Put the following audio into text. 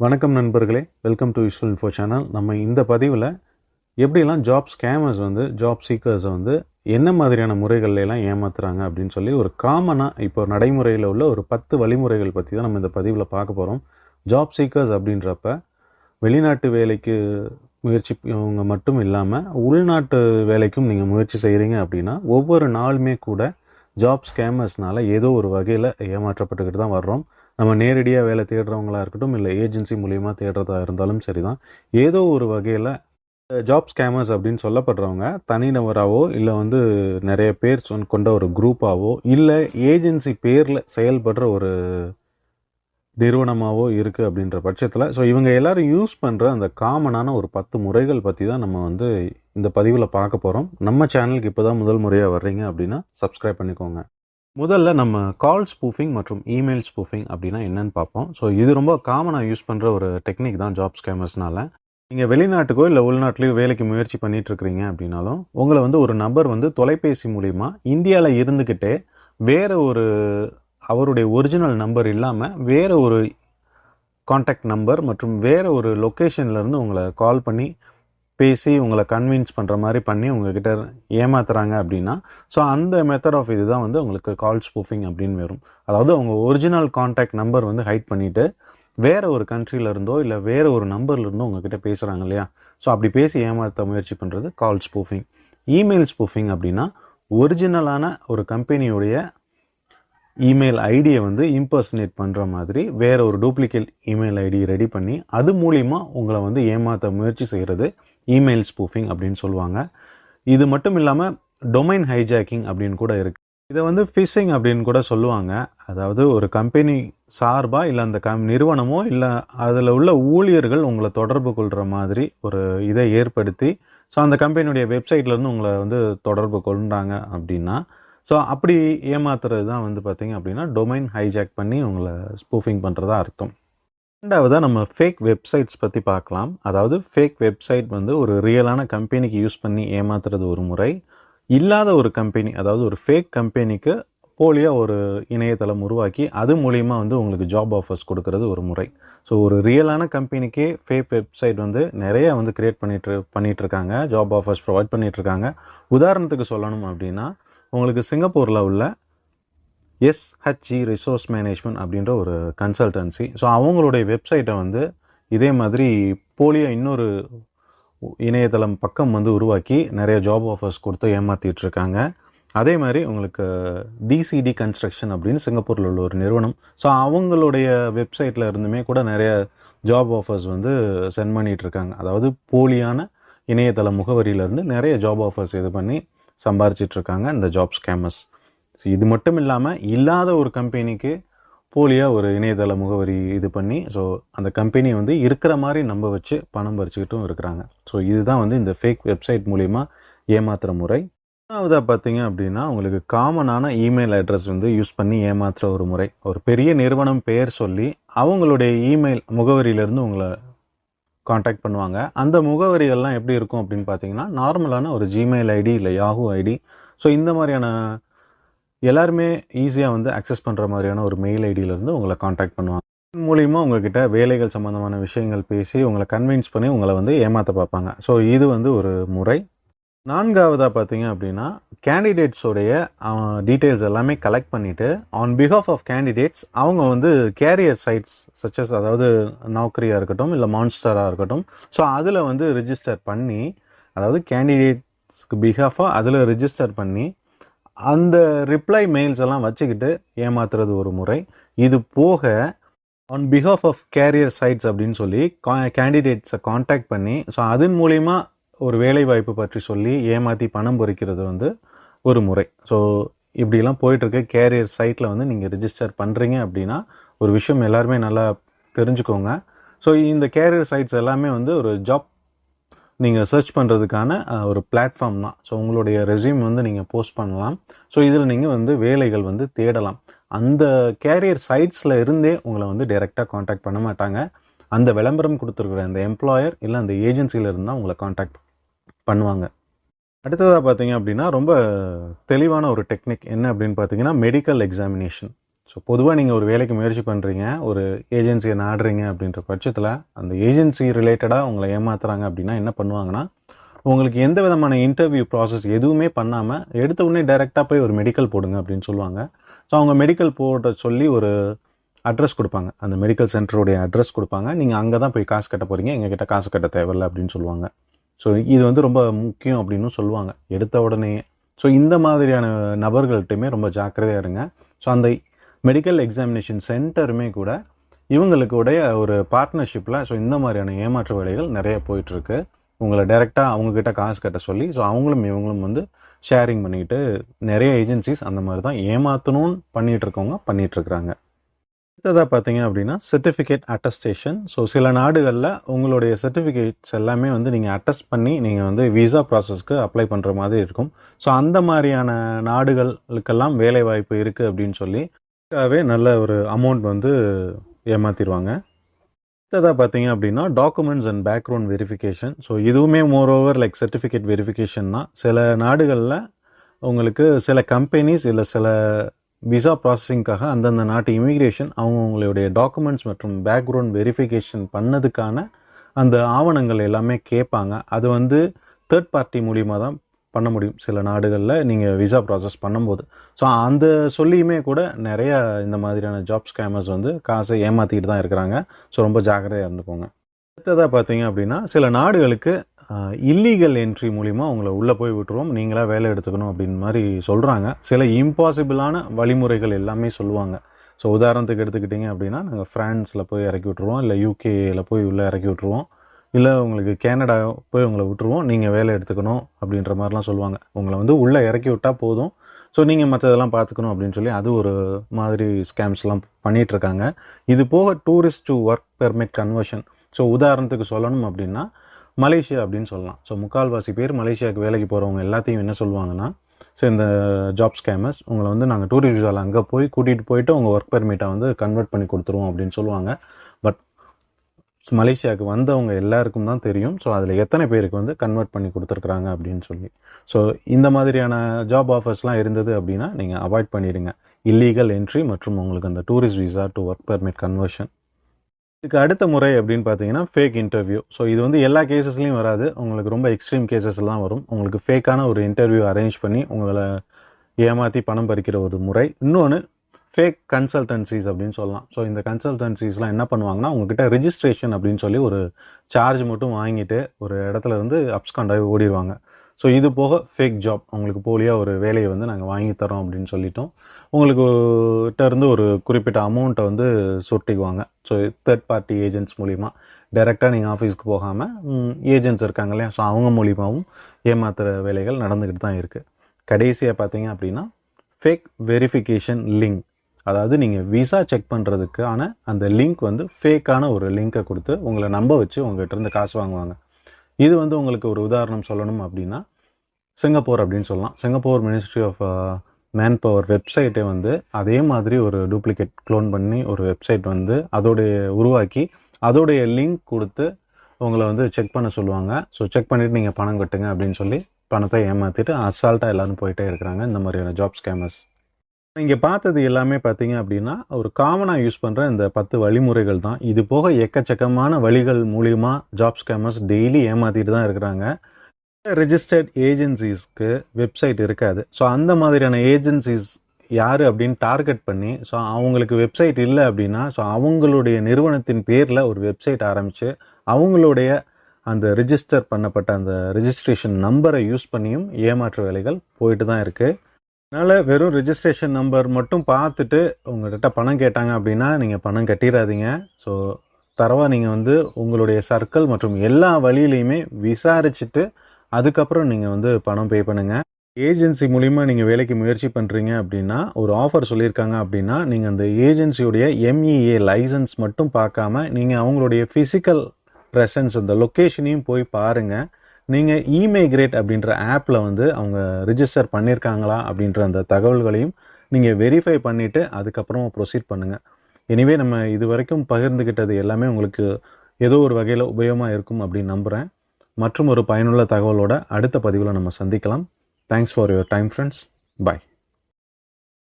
வணக்கம் நண்பர்களே. Welcome to useful info channel நம்ம இந்த பதிவில் எப்படிலாம் ஜாப் ஸ்கேமர்ஸ் வந்து ஜாப் சீக்கர்ஸை வந்து என்ன மாதிரியான முறைகள்லாம் ஏமாத்துறாங்க அப்படின்னு சொல்லி ஒரு காமனாக இப்போ நடைமுறையில் உள்ள ஒரு பத்து வழிமுறைகள் பற்றி தான் நம்ம இந்த பதிவில் பார்க்க போகிறோம் ஜாப் சீக்கர்ஸ் அப்படின்றப்ப வெளிநாட்டு வேலைக்கு முயற்சி அவங்க மட்டும் இல்லாமல் உள்நாட்டு வேலைக்கும் நீங்கள் முயற்சி செய்கிறீங்க அப்படின்னா ஒவ்வொரு நாளுமே கூட ஜாப் ஸ்கேமர்ஸ்னால ஏதோ ஒரு வகையில் ஏமாற்றப்பட்டுக்கிட்டு தான் வர்றோம். நம்ம நேரடியாக வேலை தேடுறவங்களா இருக்கட்டும் இல்லை ஏஜென்சி மூலியமாக தேடுறதா இருந்தாலும் சரி தான் ஏதோ ஒரு வகையில் ஜாப் ஸ்கேமர்ஸ் அப்படின்னு சொல்லப்படுறவங்க தனிநபராகவோ இல்லை வந்து நிறைய பேர் சொன் கொண்ட ஒரு குரூப்பாகவோ இல்லை ஏஜென்சி பேரில் செயல்படுற ஒரு நிறுவனமாகவோ இருக்குது அப்படின்ற பட்சத்தில் ஸோ இவங்க எல்லோரும் யூஸ் பண்ணுற அந்த காமனான ஒரு பத்து முறைகள் பற்றி தான் நம்ம வந்து இந்த பதிவில் பார்க்க போகிறோம் நம்ம சேனலுக்கு இப்போ தான் முதல் முறையாக வர்றீங்க அப்படின்னா சப்ஸ்கிரைப் பண்ணிக்கோங்க. முதல்ல நம்ம கால் ஸ்பூஃபிங் மற்றும் இமெயில் ஸ்பூஃபிங் அப்படின்னா என்னென்னு பார்ப்போம். ஸோ இது ரொம்ப காமனாக யூஸ் பண்ணுற ஒரு டெக்னிக் தான் ஜாப் ஸ்கேமர்ஸ்னால நீங்கள் வெளிநாட்டுக்கோ இல்லை உள்நாட்டிலையோ வேலைக்கு முயற்சி பண்ணிட்டு இருக்கிறீங்க அப்படின்னாலும் உங்களை வந்து ஒரு நபர் வந்து தொலைபேசி மூலிமா இந்தியாவில் இருந்துக்கிட்டே வேறு ஒரு அவருடைய ஒரிஜினல் நம்பர் இல்லாமல் வேறு ஒரு காண்டாக்ட் நம்பர் மற்றும் வேறு ஒரு லொக்கேஷன்லேருந்து உங்களை கால் பண்ணி பேசி உங்களை கன்வின்ஸ் பண்ணுற மாதிரி பண்ணி உங்ககிட்ட ஏமாத்துறாங்க அப்படின்னா ஸோ அந்த மெத்தட் ஆஃப் இது தான் வந்து உங்களுக்கு கால் ஸ்பூஃபிங் அப்படின்னு வரும். அதாவது அவங்க ஒரிஜினல் காண்டாக்ட் நம்பர் வந்து ஹைட் பண்ணிவிட்டு வேற ஒரு countryல இருந்தோ இல்லை வேறு ஒரு நம்பர்லேருந்தோ உங்ககிட்ட பேசுகிறாங்க இல்லையா? ஸோ அப்படி பேசி ஏமாற்ற முயற்சி பண்ணுறது கால் ஸ்பூஃபிங் இமெயில் ஸ்பூஃபிங் அப்படின்னா ஒரிஜினலான ஒரு கம்பெனியுடைய இமெயில் ஐடியை வந்து இம்பர்சனேட் பண்ணுற மாதிரி வேற ஒரு டூப்ளிகேட் இமெயில் ஐடி ரெடி பண்ணி அது மூலிமா உங்களை வந்து ஏமாற்ற முயற்சி செய்கிறது இமெயில் ஸ்பூஃபிங் அப்படின்னு சொல்லுவாங்க. இது மட்டும் இல்லாமல் டொமைன் ஹைஜாக்கிங் அப்படின்னு கூட இருக்குது இதை வந்து ஃபிஷிங் அப்படின்னு கூட சொல்லுவாங்க. அதாவது ஒரு கம்பெனி சார்பாக இல்லை அந்த கம் நிறுவனமோ இல்லை அதில் உள்ள ஊழியர்கள் உங்களை தொடர்பு கொள்கிற மாதிரி ஒரு இதை ஏற்படுத்தி ஸோ அந்த கம்பெனியுடைய வெப்சைட்லேருந்து உங்களை வந்து தொடர்பு கொள்கிறாங்க அப்படின்னா ஸோ அப்படி ஏமாத்துறது தான் வந்து பார்த்தீங்க அப்படின்னா டொமைன் ஹைஜாக் பண்ணி உங்களை ஸ்பூஃபிங் பண்ணுறதா அர்த்தம். ரெண்டாவதாக நம்ம ஃபேக் வெப்சைட்ஸ் பற்றி பார்க்கலாம். அதாவது ஃபேக் வெப்சைட் வந்து ஒரு ரியலான கம்பெனிக்கு யூஸ் பண்ணி ஏமாத்துறது ஒரு முறை. இல்லாத ஒரு கம்பெனி அதாவது ஒரு ஃபேக் கம்பெனிக்கு போலியாக ஒரு இணையதளம் உருவாக்கி அது மூலிமா வந்து உங்களுக்கு ஜாப் ஆஃபர்ஸ் கொடுக்கறது ஒரு முறை. ஸோ ஒரு ரியலான கம்பெனிக்கே ஃபேக் வெப்சைட் வந்து நிறைய வந்து க்ரியேட் பண்ணிட்டு பண்ணிகிட்ருக்காங்க ஜாப் ஆஃபர்ஸ் ப்ரொவைட் பண்ணிகிட்ருக்காங்க இருக்காங்க. உதாரணத்துக்கு சொல்லணும் அப்படின்னா உங்களுக்கு சிங்கப்பூரில் உள்ள எஸ்ஹெச்ஜி ரிசோர்ஸ் மேனேஜ்மெண்ட் அப்படின்ற ஒரு கன்சல்டன்சி ஸோ அவங்களுடைய வெப்சைட்டை வந்து இதே மாதிரி போலியாக இன்னொரு இணையதளம் பக்கம் வந்து உருவாக்கி நிறைய ஜாப் ஆஃபர்ஸ் கொடுத்து ஏமாற்றிட்டுருக்காங்க அதே மாதிரி உங்களுக்கு டிசிடி கன்ஸ்ட்ரக்ஷன் அப்படின்னு சிங்கப்பூரில் உள்ள ஒரு நிறுவனம். ஸோ அவங்களுடைய வெப்சைட்டில் இருந்துமே கூட நிறைய ஜாப் ஆஃபர்ஸ் வந்து சென்ட் பண்ணிகிட்ருக்காங்க அதாவது போலியான இணையதள முகவரியிலேருந்து நிறைய ஜாப் ஆஃபர்ஸ் இது பண்ணி சம்பாரிச்சிட்ருக்காங்க இந்த ஜாப் ஸ்கேமர்ஸ் ஸோ இது மட்டும் இல்லாமல் இல்லாத ஒரு கம்பெனிக்கு போலியாக ஒரு இணையதள முகவரி இது பண்ணி ஸோ அந்த கம்பெனி வந்து இருக்கிற மாதிரி நம்ப வச்சு பணம் பறிச்சுக்கிட்டும் இருக்கிறாங்க. ஸோ இதுதான் வந்து இந்த ஃபேக் வெப்சைட் மூலிமா ஏமாத்துகிற முறை. மூணாவதாக பார்த்தீங்க அப்படின்னா உங்களுக்கு காமனான இமெயில் அட்ரஸ் வந்து யூஸ் பண்ணி ஏமாத்துகிற ஒரு முறை. ஒரு பெரிய நிறுவனம் பெயர் சொல்லி அவங்களுடைய இமெயில் முகவரியிலேருந்து உங்களை காண்டாக்ட் பண்ணுவாங்க. அந்த முகவரிகள்லாம் எப்படி இருக்கும் அப்படின்னு பார்த்தீங்கன்னா நார்மலான ஒரு ஜிமெயில் ஐடி இல்லை யாஹூ ஐடி ஸோ இந்த மாதிரியான எல்லாருமே ஈஸியாக வந்து அக்சஸ் பண்ணுற மாதிரியான ஒரு மெயில் ஐடியிலேருந்து உங்களை காண்டாக்ட் பண்ணுவாங்க. மூலியமாக மூலிமா உங்ககிட்ட வேலைகள் சம்மந்தமான விஷயங்கள் பேசி உங்களை கன்வின்ஸ் பண்ணி உங்களை வந்து ஏமாற்ற பார்ப்பாங்க. ஸோ இது வந்து ஒரு முறை. நான்காவதாக பார்த்தீங்க அப்படின்னா கேண்டிடேட்ஸோடைய டீட்டெயில்ஸ் எல்லாமே கலெக்ட் பண்ணிவிட்டு ஆன் பிஹாஃப் ஆஃப் கேண்டிடேட்ஸ் அவங்க வந்து கேரியர் சைட்ஸ் சச்சஸ் அதாவது நௌக்கரியாக இருக்கட்டும் இல்லை மான்ஸ்டராக இருக்கட்டும் ஸோ அதில் வந்து ரிஜிஸ்டர் பண்ணி அதாவது கேண்டிடேட்ஸ்க்கு பிஹாஃபாக அதில் ரிஜிஸ்டர் பண்ணி அந்த ரிப்ளை மெயில்ஸ் எல்லாம் வச்சுக்கிட்டு ஏமாத்துறது ஒரு முறை. இது போக on behalf of career sites அப்படின்னு சொல்லி கேண்டிடேட்ஸை காண்டாக்ட் பண்ணி ஸோ அதன் மூலிமா ஒரு வேலை வாய்ப்பு பற்றி சொல்லி ஏமாற்றி பணம் பொறிக்கிறது வந்து ஒரு முறை. ஸோ இப்படிலாம் போயிட்டுருக்க. கேரியர் சைட்டில் வந்து நீங்கள் ரிஜிஸ்டர் பண்ணுறீங்க அப்படின்னா ஒரு விஷயம் எல்லாருமே நல்லா தெரிஞ்சுக்கோங்க. ஸோ இந்த கேரியர் சைட்ஸ் எல்லாமே வந்து ஒரு ஜாப் நீங்கள் சர்ச் பண்ணுறதுக்கான ஒரு பிளாட்ஃபார்ம் தான். ஸோ உங்களுடைய ரெஸ்யூம் வந்து நீங்கள் போஸ்ட் பண்ணலாம். ஸோ இதில் நீங்கள் வந்து வேலைகள் வந்து தேடலாம். அந்த கேரியர் சைட்ஸில் இருந்தே உங்களை வந்து டைரெக்டாக காண்டாக்ட் பண்ண மாட்டாங்க. அந்த விளம்பரம் கொடுத்துருக்குற அந்த எம்ப்ளாயர் இல்லை அந்த ஏஜென்சியில் இருந்தால் உங்களை காண்டாக்ட் பண்ணுவாங்க. அடுத்ததாக பார்த்தீங்க அப்படின்னா ரொம்ப தெளிவான ஒரு டெக்னிக் என்ன அப்படின்னு பார்த்தீங்கன்னா மெடிக்கல் எக்ஸாமினேஷன் ஸோ பொதுவாக நீங்கள் ஒரு வேலைக்கு முயற்சி பண்ணுறீங்க ஒரு ஏஜென்சியை நாடுறீங்க அப்படின்ற பட்சத்தில் அந்த ஏஜென்சி ரிலேட்டடாக உங்களை ஏமாத்துறாங்க அப்படின்னா என்ன பண்ணுவாங்கன்னா உங்களுக்கு எந்த விதமான இன்டர்வியூ ப்ராசஸ் எதுவுமே பண்ணாமல் எடுத்த உடனே டைரெக்டாக போய் ஒரு மெடிக்கல் போடுங்க அப்படின்னு சொல்லுவாங்க. ஸோ அவங்க மெடிக்கல் போட சொல்லி ஒரு அட்ரஸ் கொடுப்பாங்க. அந்த மெடிக்கல் சென்டருடைய அட்ரஸ் கொடுப்பாங்க. நீங்கள் அங்கே தான் போய் காசு கட்ட போகிறீங்க எங்ககிட்ட காசு கட்ட தேவையில்ல அப்படின்னு சொல்லுவாங்க. ஸோ இது வந்து ரொம்ப முக்கியம் அப்படின்னு சொல்லுவாங்க. எடுத்த உடனே. ஸோ இந்த மாதிரியான நபர்கள்ட்டையுமே ரொம்ப ஜாக்கிரதையாக இருங்க. ஸோ அந்த மெடிக்கல் எக்ஸாமினேஷன் சென்டருமே கூட இவங்களுக்கு உடைய ஒரு பார்ட்னர்ஷிப்பில் ஸோ இந்த மாதிரியான ஏமாற்று வேலைகள் நிறைய போயிட்டுருக்கு. உங்களை டைரெக்டாக அவங்கக்கிட்ட காசு கட்ட சொல்லி ஸோ அவங்களும் இவங்களும் வந்து ஷேரிங் பண்ணிக்கிட்டு நிறைய ஏஜென்சிஸ் அந்த மாதிரி தான் ஏமாற்றணும்னு பண்ணிகிட்டு இருக்கவங்க பண்ணிகிட்ருக்குறாங்க அடுத்ததாக பார்த்தீங்க அப்படின்னா சர்டிஃபிகேட் அட்டஸ்டேஷன் ஸோ சில நாடுகளில் உங்களுடைய சர்டிஃபிகேட்ஸ் எல்லாமே வந்து நீங்கள் அட்டஸ்ட் பண்ணி நீங்கள் வந்து விசா ப்ராசஸ்க்கு அப்ளை பண்ணுற மாதிரி இருக்கும். ஸோ அந்த மாதிரியான நாடுகளுக்கெல்லாம் வேலை வாய்ப்பு இருக்குது அப்படின்னு சொல்லி நல்ல ஒரு அமௌண்ட் வந்து ஏமாற்றிடுவாங்க அடுத்ததாக பார்த்தீங்க அப்படின்னா documents and background verification so இதுவுமே moreover like certificate verification தான். சில நாடுகளில் உங்களுக்கு சில கம்பெனிஸ் இல்லை சில விசா ப்ராசஸிங்காக அந்தந்த நாட்டு இமிக்ரேஷன் அவங்கவுங்களுடைய டாக்குமெண்ட்ஸ் மற்றும் பேக்ரவுண்ட் வெரிஃபிகேஷன் பண்ணதுக்கான அந்த ஆவணங்கள் எல்லாமே கேட்பாங்க. அது வந்து தேர்ட் பார்ட்டி மூலியமாக தான் பண்ண முடியும். சில நாடுகளில் நீங்கள் விசா ப்ராசஸ் பண்ணும்போது. ஸோ அந்த சொல்லியுமே கூட நிறையா இந்த மாதிரியான ஜாப் ஸ்கேமர்ஸ் வந்து காசை ஏமாற்றிக்கிட்டு தான் இருக்கிறாங்க. ஸோ ரொம்ப ஜாக்கிரதையாக இருந்துக்கோங்க. அடுத்ததாக பார்த்தீங்க அப்படின்னா சில நாடுகளுக்கு இல்லீகல் என்ட்ரி மூலிமா உங்களை உள்ளே போய் விட்டுருவோம். நீங்களாக வேலை எடுத்துக்கணும் அப்படின்னு மாதிரி சொல்கிறாங்க சில இம்பாசிபிளான வழிமுறைகள் எல்லாமே சொல்லுவாங்க. ஸோ உதாரணத்துக்கு எடுத்துக்கிட்டிங்க அப்படின்னா நாங்கள் ஃப்ரான்ஸில் போய் இறக்கி விட்ருவோம் இல்லை யூகேயில் போய் உள்ளே இறக்கி விட்ருவோம் இல்லை உங்களுக்கு கேனடா போய் உங்களை விட்டுருவோம். நீங்கள் வேலை எடுத்துக்கணும் அப்படின்ற மாதிரிலாம் சொல்லுவாங்க. உங்களை வந்து உள்ளே இறக்கி விட்டால் போதும். ஸோ நீங்கள் மற்றதெல்லாம் பார்த்துக்கணும் அப்படின்னு சொல்லி அது ஒரு மாதிரி ஸ்கேம்ஸ்லாம் பண்ணிகிட்ருக்காங்க இது போக tourist to work permit conversion so உதாரணத்துக்கு சொல்லணும் அப்படின்னா மலேசியா அப்படின்னு சொல்லலாம். ஸோ முக்கால்வாசி பேர் மலேசியாவுக்கு வேலைக்கு போகிறவங்க எல்லாத்தையும் என்ன சொல்லுவாங்கன்னா ஸோ இந்த ஜாப் ஸ்கேமர்ஸ் உங்களை வந்து நாங்கள் டூரிஸ்ட் விசாவில் அங்கே போய் கூட்டிகிட்டு போயிட்டு உங்கள் ஒர்க் பெர்மிட்டை வந்து கன்வெர்ட் பண்ணி கொடுத்துருவோம் அப்படின்னு சொல்லுவாங்க. பட் மலேசியாவுக்கு வந்தவங்க எல்லாருக்கும் தான் தெரியும். ஸோ அதில் எத்தனை பேருக்கு வந்து கன்வெர்ட் பண்ணி கொடுத்துருக்குறாங்க அப்படின்னு சொல்லி. ஸோ இந்த மாதிரியான ஜாப் ஆஃபர்ஸ்லாம் இருந்தது அப்படின்னா நீங்கள் அவாய்ட் பண்ணிடுங்க. இல்லீகல் என்ட்ரி மற்றும் உங்களுக்கு அந்த tourist visa to work permit conversion இதுக்கு அடுத்த முறை அப்படின்னு பார்த்தீங்கன்னா ஃபேக் இன்டர்வியூ ஸோ இது வந்து எல்லா கேசஸ்லையும் வராது. உங்களுக்கு ரொம்ப எக்ஸ்ட்ரீம் கேசஸ்லாம் வரும். உங்களுக்கு ஃபேக்கான ஒரு இன்டர்வியூ அரேஞ்ச் பண்ணி உங்களை ஏமாற்றி பணம் பறிக்கிற ஒரு முறை. இன்னொன்று ஃபேக் கன்சல்டன்சிஸ் அப்படின்னு சொல்லலாம். ஸோ இந்த கன்சல்டன்சிஸ்லாம் என்ன பண்ணுவாங்கன்னா உங்ககிட்ட ரிஜிஸ்ட்ரேஷன் அப்படின்னு சொல்லி ஒரு சார்ஜ் மட்டும் வாங்கிட்டு ஒரு இடத்துல இருந்து அப்ஸ்காண்டாகி ஓடிடுவாங்க. ஸோ இது போக ஃபேக் ஜாப் உங்களுக்கு போலியாக ஒரு வேலையை வந்து நாங்கள் வாங்கி தரோம் அப்படின்னு சொல்லிட்டோம். உங்களுக்கு இருந்து ஒரு குறிப்பிட்ட அமௌண்ட்டை வந்து சுட்டிக்குவாங்க. ஸோ தேர்ட் பார்ட்டி ஏஜென்ட்ஸ் மூலிமா டைரெக்டாக நீங்கள் ஆஃபீஸ்க்கு போகாமல் ஏஜென்ட்ஸ் இருக்காங்க இல்லையா? ஸோ அவங்க மூலியமாகவும் ஏமாத்துகிற வேலைகள் நடந்துக்கிட்டு தான் இருக்குது கடைசியாக பார்த்தீங்க அப்படின்னா ஃபேக் வெரிஃபிகேஷன் லிங்க் அதாவது நீங்கள் விசா செக் பண்ணுறதுக்கான அந்த லிங்க் வந்து ஃபேக்கான ஒரு லிங்க்கை கொடுத்து உங்களை நம்ப வச்சு உங்கள்கிட்ட இருந்து காசு வாங்குவாங்க. இது வந்து உங்களுக்கு ஒரு உதாரணம் சொல்லணும் அப்படின்னா சிங்கப்பூர் அப்படின்னு சொல்லலாம். Singapore ministry of manpower வெப்சைட்டை வந்து அதே மாதிரி ஒரு டூப்ளிகேட் க்ளோன் பண்ணி ஒரு வெப்சைட் வந்து அதோடைய உருவாக்கி அதோடைய லிங்க் கொடுத்து உங்களை வந்து செக் பண்ண சொல்லுவாங்க. ஸோ செக் பண்ணிவிட்டு நீங்கள் பணம் கட்டுங்க அப்படின்னு சொல்லி பணத்தை ஏமாற்றிட்டு அசால்ட்டாக எல்லோரும் போயிட்டே இருக்கிறாங்க. இந்த மாதிரியான ஜாப் ஸ்கேமர்ஸ் இங்கே பார்த்தது எல்லாமே பார்த்தீங்க அப்படின்னா ஒரு காமனாக யூஸ் பண்ணுற இந்த பத்து வழிமுறைகள் தான். இது போக எக்கச்சக்கமான வழிகள் மூலியமாக ஜாப் ஸ்கேமர்ஸ் டெய்லி ஏமாற்றிட்டு தான் இருக்கிறாங்க. ரெஜிஸ்டர்ட் ஏஜென்சிஸ்க்கு வெப்சைட் இருக்காது. ஸோ அந்த மாதிரியான ஏஜென்சிஸ் யார் அப்படின்னு டார்கெட் பண்ணி ஸோ அவங்களுக்கு வெப்சைட் இல்லை அப்படின்னா ஸோ அவங்களுடைய நிறுவனத்தின் பேரில் ஒரு வெப்சைட் ஆரம்பித்து அவங்களுடைய அந்த ரிஜிஸ்டர் பண்ணப்பட்ட அந்த ரிஜிஸ்ட்ரேஷன் நம்பரை யூஸ் பண்ணியும் ஏமாற்று வேலைகள் போயிட்டு தான் இருக்குது அதனால் வெறும் ரிஜிஸ்ட்ரேஷன் நம்பர் மட்டும் பார்த்துட்டு உங்கள்கிட்ட பணம் கேட்டாங்க அப்படின்னா நீங்கள் பணம் கட்டிடாதீங்க ஸோ தரவா நீங்கள் வந்து உங்களுடைய சர்க்கிள் மற்றும் எல்லா வழியிலையுமே விசாரிச்சுட்டு அதுக்கப்புறம் நீங்கள் வந்து பணம் பே பண்ணுங்கள் ஏஜென்சி மூலிமா நீங்கள் வேலைக்கு முயற்சி பண்ணுறீங்க அப்படின்னா ஒரு ஆஃபர் சொல்லியிருக்காங்க அப்படின்னா நீங்கள் அந்த ஏஜென்சியுடைய எம்இஏ லைசன்ஸ் மட்டும் பார்க்காம நீங்கள் அவங்களுடைய ஃபிசிக்கல் ப்ரெசன்ஸ் அந்த லொக்கேஷனையும் போய் பாருங்கள் நீங்கள் இமைக்ரேட் அப்படின்ற ஆப்பில் வந்து அவங்க ரிஜிஸ்டர் பண்ணியிருக்காங்களா அப்படின்ற அந்த தகவல்களையும் நீங்கள் வெரிஃபை பண்ணிவிட்டு அதுக்கப்புறம் ப்ரொசீட் பண்ணுங்கள் எனிவே நம்ம இது வரைக்கும் பகிர்ந்துக்கிட்டது எல்லாமே உங்களுக்கு ஏதோ ஒரு வகையில் உபயோகமாக இருக்கும் அப்படின்னு நம்புகிறேன் மற்றும் ஒரு பயனுள்ள தகவலோட அடுத்த பதிவில் நம்ம சந்திக்கலாம். Thanks for your time friends bye